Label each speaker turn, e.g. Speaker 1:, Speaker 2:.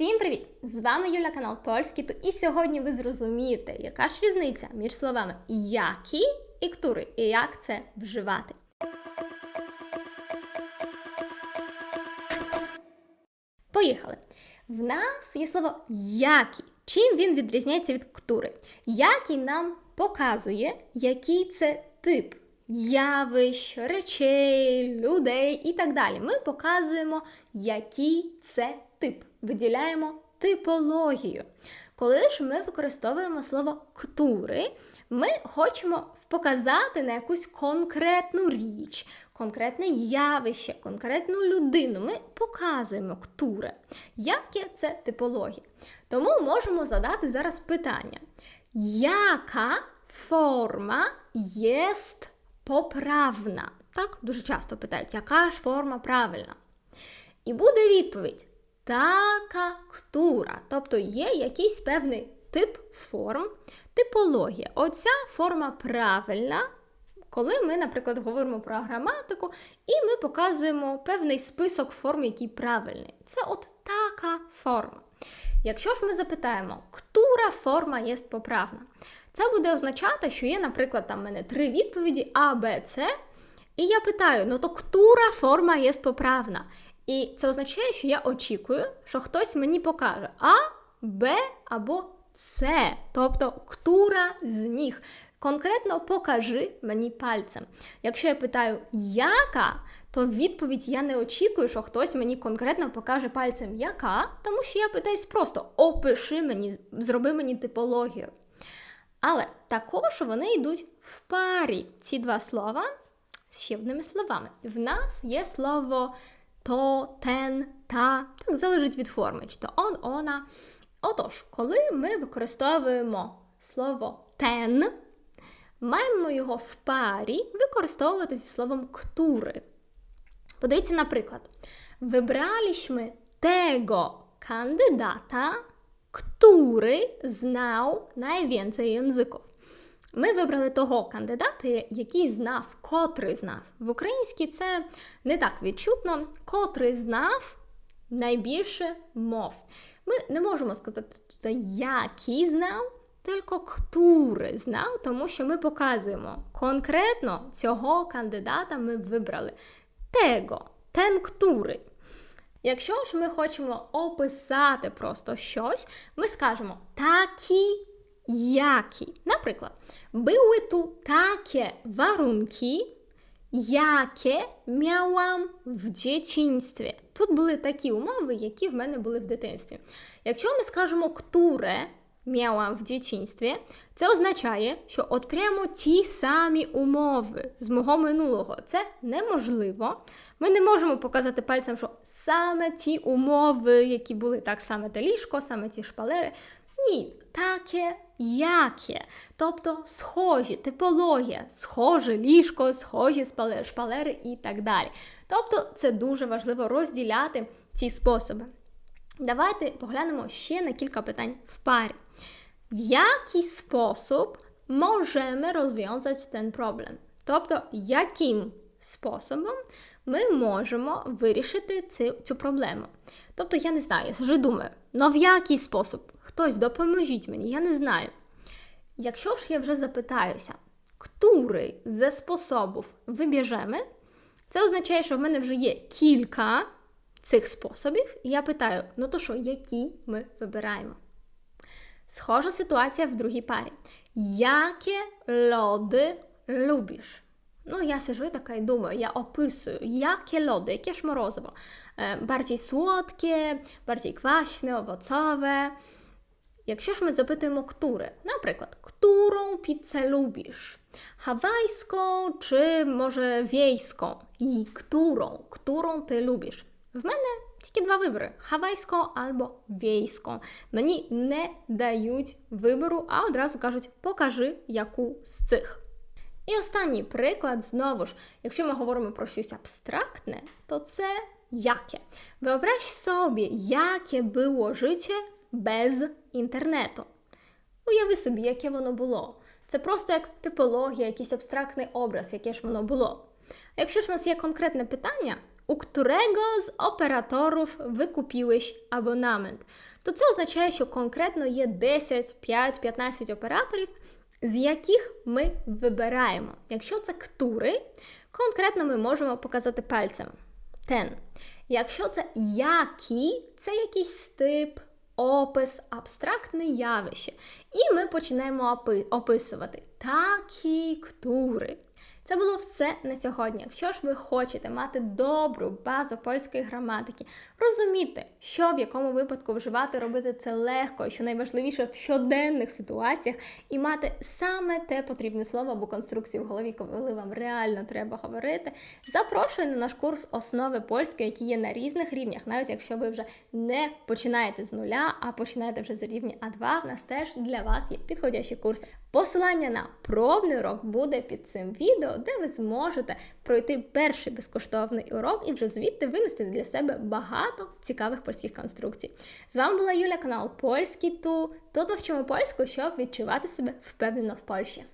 Speaker 1: Всім привіт! З вами Юля, канал Польський. І сьогодні ви зрозумієте, яка ж різниця між словами які і ктури, і як це вживати. Поїхали. В нас є слово які. Чим він відрізняється від ктури? Який нам показує, який це тип явищ, речей, людей і так далі. Ми показуємо, який це тип. Виділяємо типологію. Коли ж ми використовуємо слово ктури, ми хочемо показати на якусь конкретну річ, конкретне явище, конкретну людину. Ми показуємо ктури. Яке це типологія? Тому можемо задати зараз питання: яка форма є поправна? Так, дуже часто питають, яка ж форма правильна? І буде відповідь: така ктура. Тобто є якийсь певний тип форм, типологія. Оця форма правильна. Коли ми, наприклад, говоримо про граматику, і ми показуємо певний список форм, який правильний. Це от така форма. Якщо ж ми запитаємо, ктура форма є поправна, це буде означати, що є, наприклад, там в мене три відповіді А, Б, С, і я питаю, ну то ктура форма є поправна. І це означає, що я очікую, що хтось мені покаже А, Б або С, тобто ктура з ніг. Конкретно покажи мені пальцем. Якщо я питаю яка, то відповідь я не очікую, що хтось мені конкретно покаже пальцем яка, тому що я питаюсь просто опиши мені, зроби мені типологію. Але також вони йдуть в парі ці два слова з ще одними словами. В нас є слово то, тен, та, так залежить від форми, чи то он, она. Отож, коли ми використовуємо слово тен, маємо його в парі використовувати зі словом ктури. Подивіться, наприклад, wybraliśmy tego kandydata, który znał najwięcej języków. Ми вибрали того кандидата, який знав, котрий знав. В українській це не так відчутно, котрий знав найбільше мов. Ми не можемо сказати, який знав, тільки ктури знав, тому що ми показуємо конкретно цього кандидата ми вибрали. Tego, ten. Якщо ж ми хочемо описати просто щось, ми скажемо такі, які. Наприклад, були тут таке варунки, яке miałam в дитинстві. Тут були такі умови, які в мене були в дитинстві. Якщо ми скажемо ктуре miałam в дитинстві, це означає, що от прямо ті самі умови з мого минулого. Це неможливо. Ми не можемо показати пальцем, що саме ті умови, які були так саме те ліжко, саме ті шпалери. Ні, таке яке. Тобто схожі, типологія, схоже ліжко, схожі шпалери і так далі. Тобто це дуже важливо розділяти ці способи. Давайте поглянемо ще на кілька питань в парі. W jaki sposób możemy rozwiązać ten problem? Тобто, яким способом ми можемо вирішити цю, цю проблему? Тобто, я не знаю, я завжди думаю, ну в який спосіб? Хтось допоможіть мені, я не знаю. Якщо ж я вже запитаюся, który ze sposobów wybierzemy, це означає, що в мене вже є кілька цих способів, і я питаю: ну то що, який ми вибираємо? Схожа ситуація в другій парі. Яке лоди любиш? Ну, я сижу і така і думаю, я описую, jakie lody, jakie ж morozowo. E, Bardziej słodkie, bardziej kwaśne, owocowe. Якщо ж ми запитуємо ктури, наприклад, którą pizzę lubisz? Hawajską czy może wiejską? І którą, którą ти любиш? В мене тільки два вибори: хавайську або війську. Мені не дають вибору, а одразу кажуть, покажи яку з цих. І останній приклад, знову ж, якщо ми говоримо про щось абстрактне, то це яке. Wyobraź собі, яке було життя без інтернету. Уяви собі, яке воно було. Це просто як типологія, якийсь абстрактний образ, яке ж воно було. А якщо ж у нас є конкретне питання, у którego операторів ви купились абонамент, то це означає, що конкретно є 10, 5, 15 операторів, з яких ми вибираємо. Якщо це ктури, конкретно ми можемо показати пальцем. Ten. Якщо це які, це якийсь тип, опис, абстрактне явище. І ми починаємо опи- описувати такі ктури. Це було все на сьогодні. Якщо ж ви хочете мати добру базу польської граматики, розуміти, що в якому випадку вживати, робити це легко, що найважливіше в щоденних ситуаціях, і мати саме те потрібне слово або конструкцію в голові, коли вам реально треба говорити, запрошую на наш курс основи польської, який є на різних рівнях, навіть якщо ви вже не починаєте з нуля, а починаєте вже з рівня А2, в нас теж для вас є підходящий курс. Посилання на пробний урок буде під цим відео, де ви зможете пройти перший безкоштовний урок і вже звідти винести для себе багато цікавих польських конструкцій. З вами була Юля, канал Польський Ту. Тут ми польську, щоб відчувати себе впевнено в Польщі.